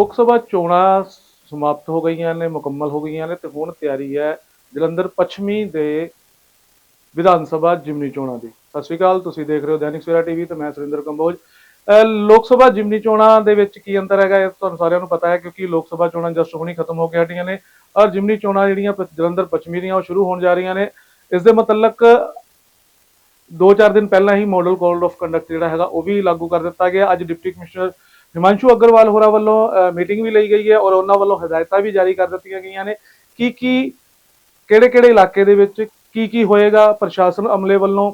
ਲੋਕ ਸਭਾ ਚੋਣਾਂ ਸਮਾਪਤ ਹੋ ਗਈਆਂ ਨੇ, ਮੁਕੰਮਲ ਹੋ ਗਈਆਂ ਨੇ ਤੇ ਹੁਣ ਤਿਆਰੀ ਹੈ ਜਲੰਧਰ ਪੱਛਮੀ ਦੇ ਵਿਧਾਨ ਸਭਾ ਜਿਮਨੀ ਚੋਣਾਂ ਦੀ। ਸਤਿ ਸ਼੍ਰੀ ਅਕਾਲ, ਤੁਸੀਂ ਦੇਖ ਰਹੇ ਹੋ ਦੈਨਿਕ ਸਵੇਰਾ ਟੀਵੀ ਤੇ ਮੈਂ ਸੁਰਿੰਦਰ ਕੰਬੋਜ। ਅਹ ਲੋਕ ਸਭਾ ਜਿਮਨੀ ਚੋਣਾਂ ਦੇ ਵਿੱਚ ਕੀ ਅੰਤਰ ਹੈਗਾ ਇਹ ਤੁਹਾਨੂੰ ਸਾਰਿਆਂ ਨੂੰ ਪਤਾ ਹੈ ਕਿਉਂਕਿ ਲੋਕ ਸਭਾ ਚੋਣਾਂ ਜਸਟ ਹੁਣੀ ਖਤਮ ਹੋ ਕੇ ਹਟੀਆਂ ਨੇ ਔਰ ਜਿਮਨੀ ਚੋਣਾਂ ਜਿਹੜੀਆਂ ਜਲੰਧਰ ਪੱਛਮੀ ਦੀਆਂ ਉਹ ਸ਼ੁਰੂ ਹੋਣ ਜਾ ਰਹੀਆਂ ਨੇ। ਇਸ ਦੇ ਮੁਤਲਕ 2-4 ਦਿਨ ਪਹਿਲਾਂ ਹੀ ਮਾਡਲ ਕੋਡ ਆਫ ਕੰਡਕਟ ਜਿਹੜਾ ਹੈਗਾ ਉਹ ਵੀ ਲਾਗੂ ਕਰ ਦਿੱਤਾ ਗਿਆ। ਅੱਜ ਡਿਪਟੀ ਕਮਿਸ਼ਨਰ ਹਿਮਾਂਸ਼ੂ ਅਗਰਵਾਲ ਹੋਰਾਂ ਵੱਲੋਂ ਮੀਟਿੰਗ ਵੀ ਲਈ ਗਈ ਹੈ ਔਰ ਉਹਨਾਂ ਵੱਲੋਂ ਹਦਾਇਤਾਂ ਵੀ ਜਾਰੀ ਕਰ ਦਿੱਤੀਆਂ ਗਈਆਂ ਨੇ। ਕੀ ਕੀ ਕਿਹੜੇ-ਕਿਹੜੇ ਇਲਾਕੇ ਦੇ ਵਿੱਚ ਕੀ ਕੀ ਹੋਏਗਾ ਪ੍ਰਸ਼ਾਸਨ ਅਮਲੇ ਵੱਲੋਂ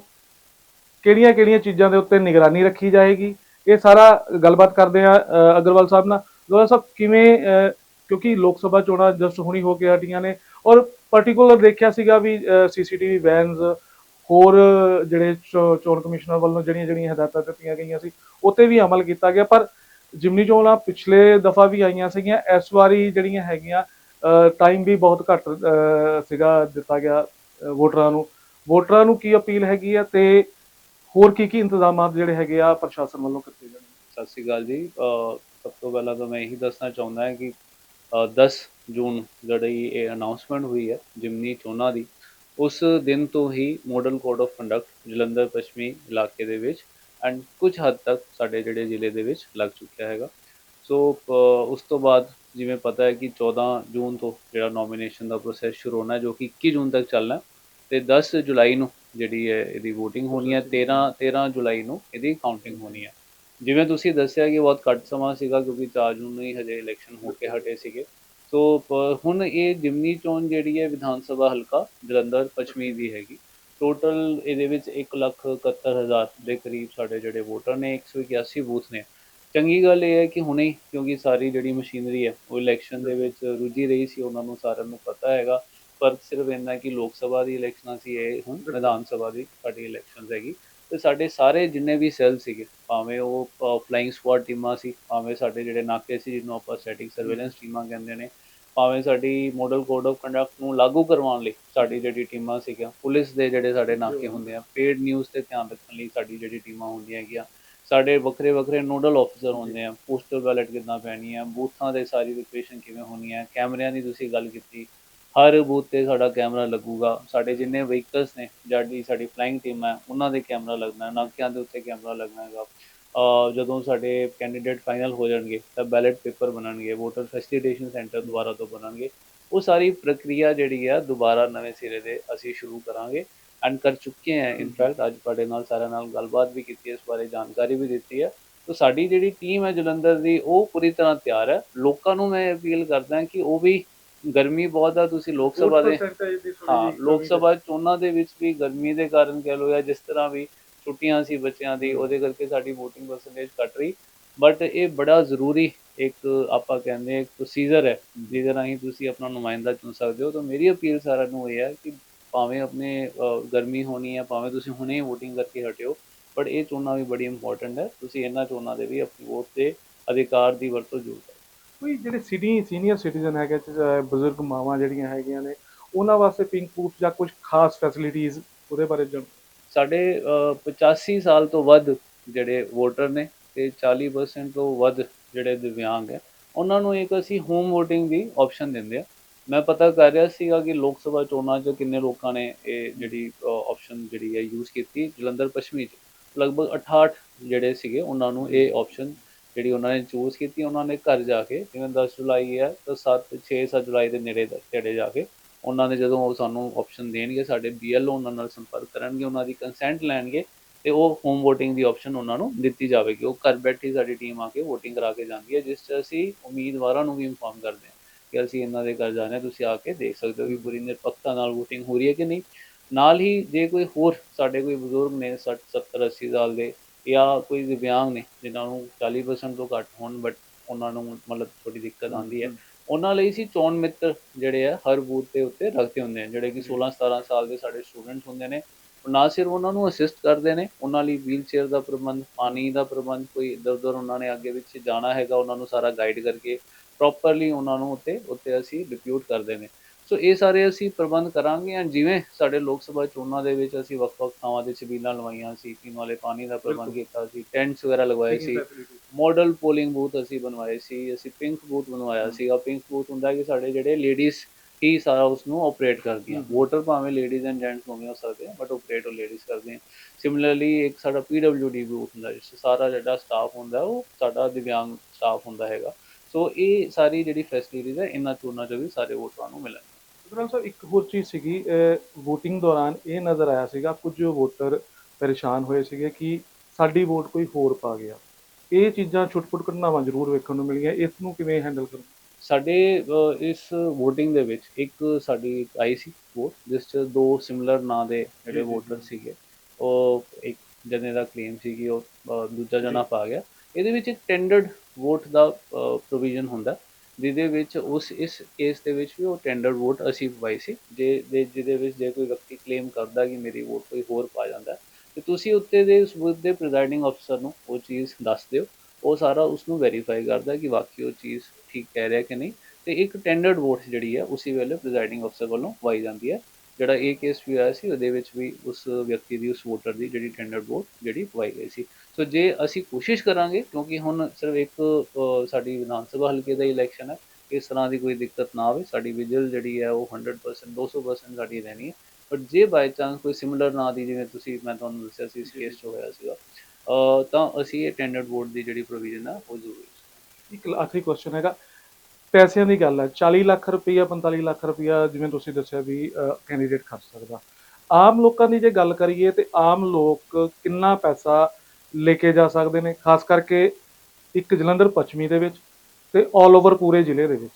ਕਿਹੜੀਆਂ-ਕਿਹੜੀਆਂ ਚੀਜ਼ਾਂ ਦੇ ਉੱਤੇ ਨਿਗਰਾਨੀ ਰੱਖੀ ਜਾਏਗੀ? ਇਹ ਸਾਰਾ ਗੱਲਬਾਤ ਕਰਦੇ ਆ ਅਗਰਵਾਲ ਸਾਹਿਬ ਨਾਲ। ਅਗਰਵਾਲ ਸਾਹਿਬ ਕਿਵੇਂ ਅਹ, ਕਿਉਂਕਿ ਲੋਕ ਸਭਾ ਚੋਣਾਂ ਜਸਟ ਹੁਣੀ ਹੋ ਕੇ ਹਟੀਆਂ ਨੇ ਔਰ ਪਾਰਟਿਕੂਲਰ ਦੇਖਿਆ ਸੀਗਾ ਵੀ ਸੀਸੀਟੀਵੀ ਵੈਨਸ ਹੋਰ ਜਿਹੜੇ ਚੋ- ਚੋਣ ਕਮਿਸ਼ਨਰ ਵੱਲੋਂ ਜਿਹੜੀਆਂ ਜਿਹੜੀਆਂ ਹਦਾਇਤਾਂ ਦਿੱਤੀਆਂ ਗਈਆਂ ਸੀ ਉਤੇ ਵੀ ਅਮਲ ਕੀਤਾ ਗਿਆ। ਪਰ ਜਿਮਨੀ ਚੋਣਾਂ ਪਿਛਲੇ ਦਫਾ ਵੀ ਆਈਆਂ ਸੀਗੀਆਂ, ਇਸ ਵਾਰੀ ਜਿਹੜੀਆਂ ਹੈਗੀਆਂ ਟਾਈਮ ਵੀ ਬਹੁਤ ਘੱਟ ਸੀਗਾ ਦਿੱਤਾ ਗਿਆ ਵੋਟਰਾਂ ਨੂੰ। ਵੋਟਰਾਂ ਨੂੰ ਕੀ ਅਪੀਲ ਹੈਗੀ ਆ ਤੇ ਹੋਰ ਕੀ ਕੀ ਇੰਤਜ਼ਾਮਾਤ ਜਿਹੜੇ ਹੈਗੇ ਆ ਪ੍ਰਸ਼ਾਸਨ ਵੱਲੋਂ ਕੀਤੇ ਜਾਣਗੇ ਸਤਿ ਸ਼੍ਰੀ ਅਕਾਲ ਜੀ। ਸਭ ਤੋਂ ਪਹਿਲਾਂ ਤਾਂ ਮੈਂ ਇਹੀ ਦੱਸਣਾ ਚਾਹੁੰਦਾ ਹਾਂ ਕਿ, ਅਹ 10 ਜੂਨ ਜਿਹੜੀ ਇਹ ਅਨਾਉਂਸਮੈਂਟ ਹੋਈ ਹੈ ਜਿਮਨੀ ਚੋਣਾਂ ਦੀ, ਉਸ ਦਿਨ ਤੋਂ ਹੀ model code of conduct Jalandhar ਪੱਛਮੀ ਇਲਾਕੇ ਦੇ ਵਿੱਚ ਐਂਡ ਕੁਝ ਹੱਦ ਤੱਕ ਸਾਡੇ ਜਿਹੜੇ ਜ਼ਿਲ੍ਹੇ ਦੇ ਵਿੱਚ ਲੱਗ ਚੁੱਕਿਆ ਹੈਗਾ। ਸੋ ਅਹ ਉਸ ਤੋਂ ਬਾਅਦ ਜਿਵੇਂ ਪਤਾ ਹੈ ਕਿ 14 ਜੂਨ ਤੋਂ ਜਿਹੜਾ ਨੋਮੀਨੇਸ਼ਨ ਦਾ ਪ੍ਰੋਸੈਸ ਸ਼ੁਰੂ ਹੋਣਾ ਜੋ ਕਿ 21 ਜੂਨ ਤੱਕ ਚੱਲਣਾ ਹੈ, ਤੇ 10 ਜੁਲਾਈ ਨੂੰ ਜਿਹੜੀ ਹੈ ਇਹਦੀ VOTING ਹੋਣੀ ਹੈ 13 13 ਜੁਲਾਈ ਨੂੰ ਇਹਦੀ ਕਾਊਂਟਿੰਗ ਹੋਣੀ ਹੈ। ਜਿਵੇਂ ਤੁਸੀਂ ਦੱਸਿਆ ਕਿ ਬਹੁਤ ਘੱਟ ਸਮਾਂ ਸੀਗਾ, ਕਿਉਂਕਿ 4 ਜੂਨ ਨੂੰ ਹੀ ਹਜੇ ਇਲੈਕਸ਼ਨ ਹੋ ਕੇ ਹਟੇ ਸੀਗੇ। ਸੋ ਪ- ਹੁਣ ਇਹ ਜਿਮਨੀ ਚੋਣ ਜਿਹੜੀ ਹੈ ਵਿਧਾਨ ਸਭਾ ਹਲਕਾ ਜਲੰਧਰ ਪੱਛਮੀ ਦੀ ਹੈਗੀ। ਟੋਟਲ ਇਹਦੇ ਵਿੱਚ 171000 ਦੇ ਕਰੀਬ ਸਾਡੇ ਜਿਹੜੇ ਵੋਟਰ ਨੇ 181 ਬੂਥ ਨੇ। ਚੰਗੀ ਗੱਲ ਇਹ ਹੈ ਕਿ ਹੁਣੇ, ਕਿਉਂਕਿ ਸਾਰੀ ਜਿਹੜੀ ਮਸ਼ੀਨਰੀ ਹੈ, ਉਹ ਇਲੈਕਸ਼ਨ ਦੇ ਵਿੱਚ ਰੁੱਝੀ ਰਹੀ ਸੀ, ਉਹਨਾਂ ਨੂੰ ਸਾਰਿਆਂ ਨੂੰ ਪਤਾ ਹੈਗਾ। ਪਰ ਸਿਰਫ ਇੰਨਾ ਕਿ ਲੋਕ ਸਭਾ ਦੀ ਇਲੈਕਸ਼ਨਾਂ ਸੀ, ਇਹ ਹੁਣ ਵਿਧਾਨ ਸਭਾ ਦੀ ਸਾਡੀ ਇਲੈਕਸ਼ਨਸ ਹੈਗੀ। ਤੇ ਸਾਡੇ ਸਾਰੇ ਜਿੰਨੇ ਵੀ ਸੈੱਲ ਸੀਗੇ, ਭਾਵੇਂ ਉਹ ਫਲਾਈਂਗ ਸਕੁਆਡ ਟੀਮਾਂ ਸੀ, ਭਾਵੇਂ ਸਾਡੇ ਜਿਹੜੇ ਨਾਕੇ ਸੀ, ਜਿਹਨੂੰ ਆਪਾਂ ਸਟੈਟਿਕ ਸਰਵੇਲੈਂਸ ਟੀਮਾਂ ਕਹਿੰਦੇ ਨੇ ਭਾਵੇਂ ਸਾਡੀ ਮਾਡਲ ਕੋਡ ਆਫ ਕੰਡਕਟ ਨੂੰ ਲਾਗੂ ਕਰਵਾਉਣ ਲਈ ਸਾਡੀ ਜਿਹੜੀ ਟੀਮਾਂ ਸੀਗੀਆਂ ਪੁਲਿਸ ਦੇ ਜਿਹੜੇ ਸਾਡੇ ਨਾਕੇ ਹੁੰਦੇ ਆ ਪੇਡ ਨਿਊਜ਼ ਤੇ ਧਿਆਨ ਰੱਖਣ ਲਈ ਸਾਡੀ ਜਿਹੜੀ ਟੀਮਾਂ ਹੁੰਦੀਆਂ ਹੈਗੀਆਂ ਸਾਡੇ ਵੱਖਰੇ ਵੱਖਰੇ ਨੋਡਲ ਆਫੀਸਰ ਹੁੰਦੇ ਆ ਪੋਸਟਲ ਬੈਲਟ ਕਿੱਦਾਂ ਪੈਣੀ ਹੈ ਬੂਥਾਂ ਦੇ ਸਾਰੀ ਰਿਕੁਏਸ਼ਨ ਕਿਵੇਂ ਹੋਣੀ ਹੈ ਕੈਮਰਿਆਂ ਦੀ ਤੁਸੀਂ ਗੱਲ ਕੀਤੀ ਹਰ ਬੂਥ ਤੇ ਸਾਡਾ ਕੈਮਰਾ ਲੱਗੂਗਾ ਸਾਡੇ ਜਿੰਨੇ ਵਹੀਕਲਸ ਨੇ ਜਿਹੜੀ ਸਾਡੀ ਫਲਾਈਂਗ ਟੀਮ ਹੈ ਉਹਨਾਂ ਦੇ ਕੈਮਰਾ ਲੱਗਣਾ ਨਾਕਿਆਂ ਦੇ ਉੱਤੇ ਕੈਮਰਾ ਲੱਗਣਾ ਹੈਗਾ। ਜਦੋਂ ਸਾਡੇ ਕੈਂਡੀਡੇਟ ਫਾਈਨਲ ਹੋ ਜਾਣਗੇ ਤਾਂ ਬੈਲਟ ਪੇਪਰ ਬਣਨਗੇ ਵੋਟਰ ਫੈਸਿਲਿਟੇਸ਼ਨ ਸੈਂਟਰ ਦੁਬਾਰਾ ਤੋਂ ਬਣਨਗੇ। ਉਹ ਸਾਰੀ ਪ੍ਰਕਿਰਿਆ ਜਿਹੜੀ ਹੈ ਦੁਬਾਰਾ ਨਵੇਂ ਸਿਰੇ ਦੇ ਅਸੀਂ ਸ਼ੁਰੂ ਕਰਾਂਗੇ ਐਂਡ ਕਰ ਚੁੱਕੇ ਹਾਂ ਇਨਫੈਕਟ ਅੱਜ ਤੁਹਾਡੇ ਨਾਲ ਸਾਰਿਆਂ ਨਾਲ ਗੱਲਬਾਤ ਵੀ ਕੀਤੀ ਹੈ ਇਸ ਬਾਰੇ ਜਾਣਕਾਰੀ ਵੀ ਦਿੱਤੀ ਹੈ ਤਾਂ ਸਾਡੀ ਜਿਹੜੀ ਟੀਮ ਹੈ ਜਲੰਧਰ ਦੀ ਉਹ ਪੂਰੀ ਤਰ੍ਹਾਂ ਤਿਆਰ ਹੈ। ਲੋਕਾਂ ਨੂੰ ਮੈਂ ਅਪੀਲ ਕਰਦਾ ਕਿ ਉਹ ਵੀ ਗਰਮੀ ਬਹੁਤ ਆ ਤੁਸੀਂ ਲੋਕ ਸਭਾ ਦੇ ਹਾਂ ਲੋਕ ਸਭਾ ਚੋਣਾਂ ਦੇ ਵਿੱਚ ਵੀ ਗਰਮੀ ਦੇ ਕਾਰਨ ਕਹਿ ਲਓ ਜਾਂ ਜਿਸ ਤਰ੍ਹਾਂ ਵੀ ਛੁੱਟੀਆਂ ਸੀ ਬੱਚਿਆਂ ਦੀ, ਉਹਦੇ ਕਰਕੇ ਸਾਡੀ VOTING ਪਰਸੈਂਟੇਜ ਘਟ ਰਹੀ। ਬਟ ਇਹ ਬੜਾ ਜ਼ਰੂਰੀ ਇੱਕ ਆਪਾਂ ਕਹਿੰਦੇ ਇੱਕ ਪ੍ਰੋਸੀਜਰ ਹੈ, ਜਿਹਦੇ ਰਾਹੀਂ ਤੁਸੀਂ ਆਪਣਾ ਨੁਮਾਇੰਦਾ ਚੁਣ ਸਕਦੇ ਹੋ। ਤਾਂ ਮੇਰੀ ਅਪੀਲ ਸਾਰਿਆਂ ਨੂੰ ਇਹ ਹੈ ਕਿ ਭਾਵੇਂ ਆਪਣੇ ਗਰਮੀ ਹੋਣੀ ਹੈ, ਭਾਵੇਂ ਤੁਸੀਂ ਹੁਣੇ VOTING ਕਰਕੇ ਹਟਿਓ ਬਟ ਇਹ ਚੋਣਾਂ ਵੀ ਬੜੀ ਇੰਪੋਰਟੈਂਟ ਹੈ। ਤੁਸੀਂ ਇਹਨਾਂ ਚੋਣਾਂ ਦੇ ਵੀ ਆਪਣੀ ਵੋਟ ਦੇ ਅਧਿਕਾਰ ਦੀ ਵਰਤੋਂ ਜ਼ਰੂਰ ਕਰੋ। ਕੋਈ ਜਿਹੜੇ ਸਿਟੀ ਸੀਨੀਅਰ ਸਿਟੀਜ਼ਨ ਹੈਗੇ ਬਜ਼ੁਰਗ ਮਾਵਾਂ ਜਿਹੜੀਆਂ ਹੈਗੀਆਂ ਨੇ, ਉਹਨਾਂ ਵਾਸਤੇ ਪਿੰਕ ਬੂਥ ਜਾਂ ਕੁਝ ਖਾਸ ਫੈਸਿਲਿਟੀਆਂ ਉਹਦੇ ਬਾਰੇ ਜਾਣ। ਸਾਡੇ ਅਹ, 85 ਸਾਲ ਤੋਂ ਵੱਧ ਜਿਹੜੇ ਵੋਟਰ ਨੇ ਤੇ 40% ਤੋਂ ਵੱਧ ਜਿਹੜੇ ਦਿਵਿਆਂਗ ਹੈ ਉਹਨਾਂ ਨੂੰ ਇੱਕ ਅਸੀਂ ਹੋਮ VOTING ਦੀ ਆਪਸ਼ਨ ਦਿੰਦੇ ਆ ਮੈਂ ਪਤਾ ਕਰ ਰਿਹਾ ਸੀਗਾ ਕਿ ਲੋਕ ਸਭਾ ਚੋਣਾਂ 'ਚ ਕਿੰਨੇ ਲੋਕਾਂ ਨੇ ਇਹ ਜਿਹੜੀ ਆਪਸ਼ਨ ਜਿਹੜੀ ਹੈ ਯੂਜ਼ ਕੀਤੀ ਜਲੰਧਰ ਪੱਛਮੀ 'ਚ। ਲਗਭਗ 68 ਜਿਹੜੇ ਸੀਗੇ ਉਹਨਾਂ ਨੂੰ ਇਹ ਆਪਸ਼ਨ ਜਿਹੜੀ ਉਹਨਾਂ ਨੇ ਚੂਜ਼ ਕੀਤੀ ਉਹਨਾਂ ਨੇ ਘਰ ਜਾ ਕੇ ਜਿਵੇਂ 10 ਜੁਲਾਈ ਹੈ ਤਾਂ 7 6 7 ਜੁਲਾਈ ਦੇ ਨੇੜੇ ਨੇੜੇ ਜਾ ਕੇ ਉਹਨਾਂ ਨੇ ਜਦੋਂ ਉਹ ਸਾਨੂੰ ਆਪਸ਼ਨ ਦੇਣਗੇ, ਸਾਡੇ ਬੀਐਲਓ ਉਹਨਾਂ ਨਾਲ ਸੰਪਰਕ ਕਰਨਗੇ, ਉਹਨਾਂ ਦੀ ਕੰਸੈਂਟ ਲੈਣਗੇ ਤੇ ਉਹ ਹੋਮ VOTING ਦੀ ਆਪਸ਼ਨ ਉਹਨਾਂ ਨੂੰ ਦਿੱਤੀ ਜਾਵੇਗੀ। ਉਹ ਘਰ ਬੈਠੀ ਸਾਡੀ ਟੀਮ ਆ ਕੇ VOTING ਕਰਾ ਕੇ ਜਾਂਦੀ ਹੈ, ਜਿਸ 'ਚ ਅਸੀਂ ਉਮੀਦਵਾਰਾਂ ਨੂੰ ਵੀ ਇਨਫੋਰਮ ਕਰਦੇ ਹਾਂ ਕਿ ਅਸੀਂ ਇਹਨਾਂ ਦੇ ਘਰ ਜਾਣਾ ਹੈ, ਤੁਸੀਂ ਆ ਕੇ ਦੇਖ ਸਕਦੇ ਹੋ ਕਿ ਪੂਰੀ ਨਿਰਪੱਖਤਾ ਨਾਲ VOTING ਹੋ ਰਹੀ ਹੈ ਕਿ ਨਹੀਂ। ਨਾਲ ਹੀ ਜੇ ਕੋਈ ਹੋਰ ਸਾਡੇ ਕੋਈ ਬਜ਼ੁਰਗ ਨੇ 60 70 80 ਸਾਲ ਦੇ ਜਾਂ ਕੋਈ ਦਿਵਿਆਂਗ ਨੇ, ਜਿਨ੍ਹਾਂ ਨੂੰ 40% ਤੋਂ ਘੱਟ ਹੋਣ ਬਟ ਉਹਨਾਂ ਨੂੰ ਮਤਲਬ ਥੋੜੀ ਦਿੱਕਤ ਆਉਂਦੀ ਹੈ ਉਹਨਾਂ ਲਈ ਸੀ ਚੋਣ ਮਿੱਤਰ ਜਿਹੜੇ ਆ ਹਰ ਬੂਥ ਦੇ ਉੱਤੇ ਰੱਖਦੇ ਹੁੰਦੇ ਆ ਜਿਹੜੇ ਕਿ 16 17 ਸਾਲ ਦੇ ਸਾਡੇ ਸਟੂਡੈਂਟਸ ਹੁੰਦੇ ਨੇ। ਉਹ ਨਾ ਸਿਰਫ ਉਹਨਾਂ ਨੂੰ ਅਸਿਸਟ ਕਰਦੇ ਨੇ ਉਹਨਾਂ ਲਈ ਵੀਲ ਚੇਅਰ ਦਾ ਪ੍ਰਬੰਧ ਪਾਣੀ ਦਾ ਪ੍ਰਬੰਧ ਕੋਈ ਇੱਧਰ ਉੱਧਰ ਉਹਨਾਂ ਨੇ ਅੱਗੇ ਵਿੱਚ ਜਾਣਾ ਹੈਗਾ ਉਹਨਾਂ ਨੂੰ ਸਾਰਾ ਗਾਈਡ ਕਰਕੇ ਪ੍ਰੋਪਰਲੀ ਉਹਨਾਂ ਨੂੰ ਉੱਤੇ ਉੱਤੇ ਅਸੀਂ ਡਿਪਿਊਟ ਕਰਦੇ ਨੇ। ਸੋ ਇਹ ਸਾਰੇ ਅਸੀਂ ਪ੍ਰਬੰਧ ਕਰਾਂਗੇ ਐਂਡ ਜਿਵੇਂ ਸਾਡੇ ਲੋਕ ਸਭਾ ਚੋਣਾਂ ਦੇ ਵਿੱਚ ਅਸੀਂ ਵੱਖ-ਵੱਖ ਥਾਵਾਂ ਤੇ ਛਬੀਲਾਂ ਲਵਾਈਆਂ ਸੀ ਪੀਣ ਵਾਲੇ ਪਾਣੀ ਦਾ ਪ੍ਰਬੰਧ ਕੀਤਾ ਸੀ ਟੈਂਟਸ ਵਗੈਰਾ ਲਗਵਾਏ ਸੀ ਮਾਡਲ ਪੋਲਿੰਗ ਬੂਥ ਅਸੀਂ ਬਣਵਾਏ ਸੀ ਅਸੀਂ ਪਿੰਕ ਬੂਥ ਬਣਵਾਇਆ ਸੀਗਾ। ਪਿੰਕ ਬੂਥ ਹੁੰਦਾ ਕਿ ਸਾਡੇ ਜਿਹੜੇ ਲੇਡੀਜ਼ ਹੀ ਸਾਰਾ ਉਸ ਨੂੰ ਆਪਰੇਟ ਕਰਦੀਆਂ। ਵੋਟਰ ਭਾਵੇਂ ਲੇਡੀਜ਼ ਐਂਡ ਜੈਂਟਸ ਦੋਵੇਂ ਹੋ ਸਕਦੇ ਬਟ ਆਪਰੇਟ ਉਹ ਲੇਡੀਜ਼ ਕਰਦੀਆਂ ਸਿਮਿਲਰਲੀ ਇੱਕ ਸਾਡਾ ਪੀਡਬਲਯੂਡੀ ਬੂਥ ਹੁੰਦਾ ਜਿਸ ਸਾਰਾ ਜਿਹੜਾ ਸਟਾਫ ਹੁੰਦਾ ਉਹ ਸਾਡਾ ਦਿਵਿਆਂਗ ਸਟਾਫ ਹੁੰਦਾ ਹੈਗਾ। ਸੋ ਇਹ ਸਾਰੀ ਜਿਹੜੀ ਫੈਸਿਲਿਟੀਜ਼ ਹੈ ਇਹਨਾਂ ਚੋਣਾਂ 'ਚ ਵੀ ਸਾਰੇ ਵੋਟਰਾਂ ਨੂੰ ਮਿਲਣ ਸੁਖਰਾਮ ਸਾਹਿਬ ਇੱਕ ਹੋਰ ਚੀਜ਼ ਸੀਗੀ VOTING ਦੌਰਾਨ ਇਹ ਨਜ਼ਰ ਆਇਆ ਸੀਗਾ ਕੁਝ ਵੋਟਰ ਪਰੇਸ਼ਾਨ ਹੋਏ ਸੀਗੇ ਕਿ ਸਾਡੀ ਵੋਟ ਕੋਈ ਹੋਰ ਪਾ ਗਿਆ। ਇਹ ਚੀਜ਼ਾਂ ਛੁੱਟ-ਪੁੱਟ ਘਟਨਾਵਾਂ ਜ਼ਰੂਰ ਵੇਖਣ ਨੂੰ ਮਿਲੀਆਂ। ਇਸ ਨੂੰ ਕਿਵੇਂ ਹੈਂਡਲ ਕਰੋ? ਸਾਡੇ ਇਸ VOTING ਦੇ ਵਿੱਚ ਇੱਕ ਸਾਡੀ ਆਈ ਸੀ ਵੋਟ ਜਿਸ 'ਚ ਦੋ ਸਿਮਿਲਰ ਨਾਂ ਦੇ ਜਿਹੜੇ ਵੋਟਰ। ਸੀਗੇ ਉਹ ਇੱਕ ਜਣੇ ਦਾ ਕਲੇਮ ਸੀ ਕਿ ਉਹ ਦੂਜਾ ਜਣਾ ਜੀ। ਪਾ ਗਿਆ। ਇਹਦੇ ਵਿੱਚ ਇੱਕ ਟੈਂਡਰਡ ਵੋਟ ਦਾ ਪ੍ਰੋਵੀਜ਼ਨ ਹੁੰਦਾ। ਜਿਹਦੇ ਵਿੱਚ ਉਸ ਇਸ ਕੇਸ ਦੇ ਵਿੱਚ ਵੀ ਉਹ ਟੈਂਡਰਡ ਵੋਟ ਅਸੀਂ ਪਵਾਈ ਸੀ। ਜੇ ਦੇ ਜਿਹਦੇ ਵਿੱਚ ਜੇ ਕੋਈ ਵਿਅਕਤੀ ਕਲੇਮ ਕਰਦਾ ਕਿ ਮੇਰੀ ਵੋਟ ਕੋਈ ਹੋਰ ਪਾ ਜਾਂਦਾ ਹੈ, ਤੇ ਤੁਸੀਂ ਉੱਤੇ ਦੇ ਉਸ ਬੂਥ ਦੇ ਪ੍ਰੀਜ਼ਾਈਡਿੰਗ ਅਫਸਰ ਨੂੰ ਉਹ ਚੀਜ਼ ਦੱਸ ਦਿਓ। ਉਹ ਸਾਰਾ ਉਸ ਨੂੰ ਵੈਰੀਫਾਈ ਕਰਦਾ ਕਿ ਵਾਕਈ ਉਹ ਚੀਜ਼ ਠੀਕ ਕਹਿ ਰਿਹਾ ਕਿ ਨਹੀਂ। ਤੇ ਇੱਕ ਟੈਂਡਰਡ ਵੋਟ ਜਿਹੜੀ ਹੈ ਉਸੇ ਵੇਲੇ ਪ੍ਰੀਜ਼ਾਈਡਿੰਗ ਅਫਸਰ ਵੱਲੋਂ ਪਾਈ ਜਾਂਦੀ ਹੈ। ਜਿਹੜਾ ਇਹ ਕੇਸ ਵੀ ਹੋਇਆ ਸੀ ਉਹਦੇ ਵਿੱਚ ਵੀ ਉਸ ਵਿਅਕਤੀ ਦੀ ਉਸ ਵੋਟਰ ਦੀ ਜਿਹੜੀ ਟੈਂਡਰਡ ਵੋਟ ਜਿਹੜੀ ਪਵਾਈ ਗਈ ਸੀ। ਸੋ ਜੇ ਅਸੀਂ ਕੋਸ਼ਿਸ਼ ਕਰਾਂਗੇ ਕਿਉਂਕਿ ਹੁਣ ਸਿਰਫ ਇੱਕ ਸਾਡੀ ਵਿਧਾਨ ਸਭਾ ਹਲਕੇ ਦਾ ਇਲੈਕਸ਼ਨ ਹੈ ਇਸ ਤਰ੍ਹਾਂ ਦੀ ਕੋਈ ਦਿੱਕਤ ਨਾ ਆਵੇ ਸਾਡੀ ਵਿਜਲ ਜਿਹੜੀ ਹੈ ਉਹ 100% 200% ਸਾਡੀ ਰਹਿਣੀ ਹੈ ਬਟ ਜੇ ਬਾਈ ਚਾਂਸ ਕੋਈ ਸਿਮਿਲਰ ਨਾ ਦੀ ਜਿਵੇਂ ਤੁਸੀਂ ਮੈਂ ਤੁਹਾਨੂੰ ਦੱਸਿਆ ਸੀ ਇਸ ਕੇਸ। 'ਚ ਹੋਇਆ ਸੀਗਾ ਤਾਂ ਅਸੀਂ ਇਹ ਟੈਂਡਰਡ ਵੋਟ ਦੀ ਜਿਹੜੀ ਪ੍ਰੋਵੀਜ਼ਨ ਹੈ ਉਹ ਜ਼ਰੂਰੀ ਹੈ। ਇੱਕ ਆਖਰੀ ਕੁਐਸਚਨ ਹੈਗਾ ਪੈਸਿਆਂ ਦੀ ਗੱਲ ਹੈ 40 ਲੱਖ ਰੁਪਈਆ 45 ਲੱਖ ਰੁਪਈਆ ਜਿਵੇਂ ਤੁਸੀਂ ਦੱਸਿਆ ਵੀ ਕੈਂਡੀਡੇਟ ਖਰਚ ਸਕਦਾ ਆਮ ਲੋਕਾਂ ਦੀ ਜੇ ਗੱਲ ਕਰੀਏ ਤੇ ਆਮ ਲੋਕ ਕਿੰਨਾ ਪੈਸਾ ਲੈ ਕੇ ਜਾ ਸਕਦੇ ਨੇ ਖਾਸ ਕਰਕੇ ਇੱਕ ਜਲੰਧਰ ਪੱਛਮੀ ਦੇ ਵਿੱਚ ਤੇ 올 ਓਵਰ ਪੂਰੇ ਜ਼ਿਲ੍ਹੇ ਦੇ ਵਿੱਚ।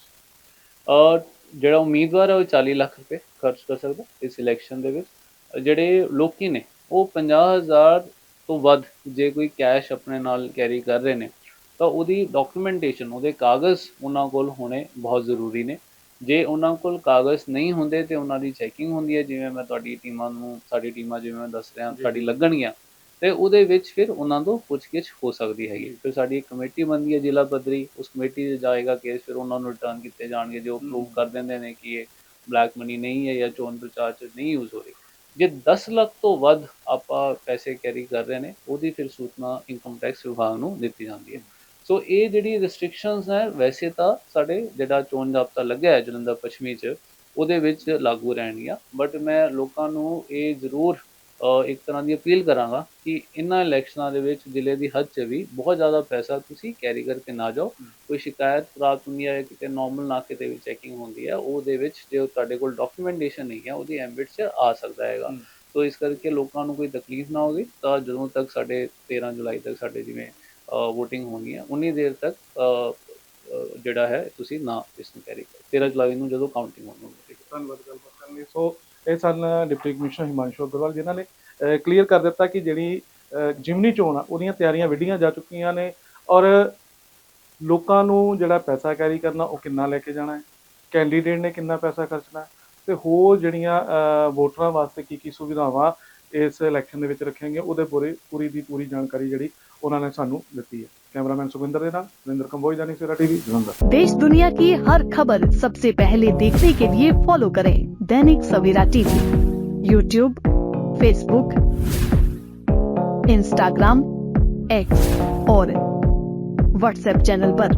ਅ, ਜਿਹੜਾ ਉਮੀਦਵਾਰ ਹੈ ਉਹ 40 ਲੱਖ ਰੁਪਏ ਖਰਚ ਕਰ ਸਕਦਾ ਇਸ ਇਲੈਕਸ਼ਨ ਦੇ ਵਿੱਚ। ਜਿਹੜੇ ਲੋਕੀ ਨੇ ਉਹ 50000 ਤੋਂ ਵੱਧ ਜੇ ਕੋਈ ਕੈਸ਼ ਆਪਣੇ ਨਾਲ ਕੈਰੀ ਕਰ ਰਹੇ ਨੇ ਤਾਂ ਉਹਦੀ ਡਾਕੂਮੈਂਟੇਸ਼ਨ ਉਹਦੇ ਕਾਗਜ਼ ਉਹਨਾਂ ਕੋਲ ਹੋਣੇ ਬਹੁਤ ਜ਼ਰੂਰੀ ਨੇ। ਜੇ ਉਹਨਾਂ ਕੋਲ ਕਾਗਜ਼ ਨਹੀਂ ਹੁੰਦੇ ਤੇ ਉਹਨਾਂ ਦੀ ਚੈਕਿੰਗ ਹੁੰਦੀ ਹੈ ਜਿਵੇਂ ਮੈਂ ਤੁਹਾਡੀ ਟੀਮਾਂ ਨੂੰ ਸਾਡੀ ਟੀਮਾਂ ਜਿਵੇਂ ਮੈਂ ਦੱਸ ਰਿਹਾ। ਸਾਡੀ ਲੱਗਣਗੀਆਂ ਤੇ ਉਹਦੇ ਵਿੱਚ ਫਿਰ ਉਹਨਾਂ ਤੋਂ ਪੁੱਛਗਿੱਛ ਹੋ ਸਕਦੀ ਹੈਗੀ। ਫਿਰ ਸਾਡੀ ਇੱਕ ਕਮੇਟੀ ਬਣਦੀ ਹੈ ਜ਼ਿਲ੍ਹਾ ਪੱਧਰੀ। ਉਸ ਕਮੇਟੀ 'ਚ ਜਾਏਗਾ ਕੇਸ ਫਿਰ ਉਹਨਾਂ ਨੂੰ ਰਿਟਰਨ ਕੀਤੇ ਜਾਣਗੇ ਜੋ ਪ੍ਰੂਵ। ਕਰ ਦਿੰਦੇ ਨੇ ਕਿ ਇਹ ਬਲੈਕ ਮਨੀ ਨਹੀਂ ਹੈ ਜਾਂ ਚੋਣ ਪ੍ਰਚਾਰ 'ਚ ਨਹੀਂ ਯੂਜ਼ ਹੋ ਰਹੀ। ਜੇ 10 ਲੱਖ ਤੋਂ ਵੱਧ ਆਪਾਂ ਪੈਸੇ ਕੈਰੀ ਕਰ ਰਹੇ ਨੇ ਉਹਦੀ ਫਿਰ ਸੂਚਨਾ ਇਨਕਮ ਟੈਕਸ ਵਿਭਾਗ ਨੂੰ ਦਿੱਤੀ ਜਾਂਦੀ ਹੈ। ਸੋ ਇਹ ਜਿਹੜੀ ਰੈਸਟ੍ਰਿਕਸ਼ਨਸ ਹੈ ਵੈਸੇ ਤਾਂ ਸਾਡੇ ਜਿਹੜਾ ਚੋਣ ਜ਼ਾਬਤਾ ਲੱਗਿਆ ਹੈ ਜਲੰਧਰ ਪੱਛਮੀ 'ਚ ਉਹਦੇ ਵਿੱਚ ਲਾਗੂ ਰਹਿਣਗੀਆਂ। ਬਟ ਮੈਂ ਲੋਕਾਂ ਨੂੰ ਇਹ ਜ਼ਰੂਰ ਇੱਕ ਤਰ੍ਹਾਂ ਦੀ ਅਪੀਲ ਕਰਾਂਗਾ ਕਿ ਇਹਨਾਂ ਇਲੈਕਸ਼ਨਾਂ ਦੇ ਵਿੱਚ ਜ਼ਿਲ੍ਹੇ ਦੀ ਹੱਦ 'ਚ ਵੀ ਬਹੁਤ ਜ਼ਿਆਦਾ ਪੈਸਾ ਤੁਸੀਂ ਕੈਰੀ ਕਰਕੇ ਨਾ ਜਾਓ। ਕੋਈ ਸ਼ਿਕਾਇਤ ਪ੍ਰਾਪਤ ਹੁੰਦੀ ਹੈ ਕਿਤੇ ਨਾਰਮਲ ਨਾਕੇ ਤੇ ਵੀ ਚੈਕਿੰਗ ਹੁੰਦੀ ਹੈ ਉਹਦੇ ਵਿੱਚ ਜੇ ਤੁਹਾਡੇ ਕੋਲ ਡਾਕੂਮੈਂਟੇਸ਼ਨ ਨਹੀਂ ਹੈ ਉਹਦੀ ਐਮਬਿਟ 'ਚ ਆ ਸਕਦਾ ਹੈਗਾ। ਸੋ ਇਸ ਕਰਕੇ ਲੋਕਾਂ ਨੂੰ ਕੋਈ ਤਕਲੀਫ ਨਾ ਹੋਵੇ ਤਾਂ ਜਦੋਂ ਤੱਕ ਸਾਡੇ 13 ਜੁਲਾਈ ਤੱਕ ਸਾਡੇ ਜਿਵੇਂ VOTING ਹੋਣੀ ਹੈ ਉਨੀ ਦੇਰ ਤੱਕ ਜਿਹੜਾ ਹੈ ਤੁਸੀਂ ਨਾ ਇਸ ਨੂੰ ਕੈਰੀ ਕਰੋ। 13 ਜੁਲਾਈ ਨੂੰ ਜਦੋਂ ਕਾਊਂਟਿੰਗ ਹੋਣੀ ਹੈ। ਧੰਨਵਾਦ ਗੱਲਬਾਤ ਕਰਨ ਸੋ ਇਹ ਸਨ, ਡਿਪਟੀ ਕਮਿਸ਼ਨਰ ਹਿਮਾਂਸ਼ੂ ਅਗਰਵਾਲ, ਜਿਨ੍ਹਾਂ ਨੇ ਕਲੀਅਰ ਕਰ ਦਿੱਤਾ ਕਿ ਜਿਹੜੀ ਜਿਮਨੀ ਚੋਣ ਆ, ਉਹਦੀਆਂ ਤਿਆਰੀਆਂ ਵਿੱਢੀਆਂ ਜਾ ਚੁੱਕੀਆਂ ਨੇ ਔਰ ਲੋਕਾਂ ਨੂੰ ਜਿਹੜਾ ਪੈਸਾ ਕੈਰੀ ਕਰਨਾ, ਉਹ ਕਿੰਨਾ ਲੈ ਕੇ ਜਾਣਾ ਹੈ? ਕੈਂਡੀਡੇਟ ਨੇ ਕਿੰਨਾ ਪੈਸਾ ਖਰਚਣਾ ਹੈ? ਤੇ ਹੋਰ ਜਿਹੜੀਆਂ ਵੋਟਰਾਂ ਵਾਸਤੇ ਕੀ ਕੀ ਸੁਵਿਧਾਵਾਂ ਇਸ ਇਲੈਕਸ਼ਨ ਦੇ ਵਿੱਚ ਰੱਖੀਆਂ ਉਹਦੇ ਪੂਰੀ ਪੂਰੀ ਦੀ ਪੂਰੀ ਜਾਣਕਾਰੀ ਜਿਹੜੀ ਉਹਨਾਂ ਨੇ ਸਾਨੂੰ ਦਿੱਤੀ ਹੈ ਕੈਮਰਾਮੈਨ ਸੁਖਿੰਦਰ ਦੇ ਨਾਲ ਸੁਰਿੰਦਰ ਕੰਬੋਜ ਦਾ ਨਿਕਸੇਰਾ ਟੀਵੀ ਜਲੰਧਰ देश दुनिया की हर खबर सबसे पहले देखने के लिए फॉलो करें Dainik Savera TV YouTube Facebook Instagram X और व्हाट्सएप चैनल पर।